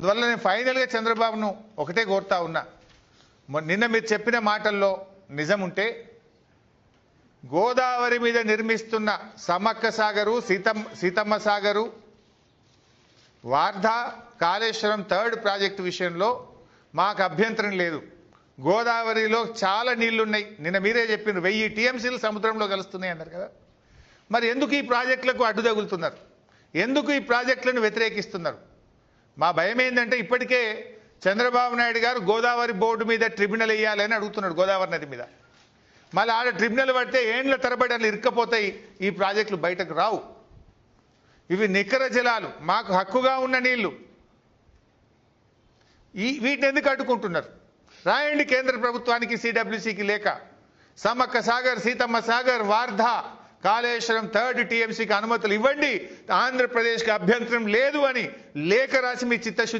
అందువల్ల నేను ఫైనల్గా చంద్రబాబును ఒకటే కోరుతా ఉన్నా. నిన్న మీరు చెప్పిన మాటల్లో నిజం ఉంటే గోదావరి మీద నిర్మిస్తున్న సమ్మక్క సాగరు సీతమ్మ సీతమ్మ సాగరు వార్ధా కాళేశ్వరం థర్డ్ ప్రాజెక్టు విషయంలో మాకు అభ్యంతరం లేదు. గోదావరిలో చాలా నీళ్ళున్నాయి. నిన్న మీరే చెప్పిన వెయ్యి టీఎంసీలు సముద్రంలో కలుస్తున్నాయి అన్నారు కదా. మరి ఎందుకు ఈ ప్రాజెక్టులకు అడ్డు తగులుతున్నారు ఎందుకు ఈ ప్రాజెక్టులను వ్యతిరేకిస్తున్నారు? మా భయం ఏంటంటే ఇప్పటికే చంద్రబాబు నాయుడు గారు గోదావరి బోర్డు మీద ట్రిబ్యునల్ వేయాలని అడుగుతున్నాడు గోదావరి నది మీద. మళ్ళీ ఆడ ట్రిబ్యునల్ పడితే ఏండ్ల తరబడి అట్లా ఇరుక్కపోతాయి ఈ ప్రాజెక్టులు బయటకు రావు. ఇవి నికర జలాలు మాకు హక్కుగా ఉన్న నీళ్ళు. ఈ వీటిని ఎందుకు అడ్డుకుంటున్నారు? రాయండి కేంద్ర ప్రభుత్వానికి సిడబ్ల్యూసికి లేక. సమ్మక్క సాగర్ సీతమ్మ సాగర్ వార్ధా. కాళేశ్వరం థర్డ్ టీఎంసీకి అనుమతులు ఇవ్వండి. ఆంధ్రప్రదేశ్కి అభ్యంతరం లేదు అని లేఖ రాసి మీ చిత్తశుద్ధి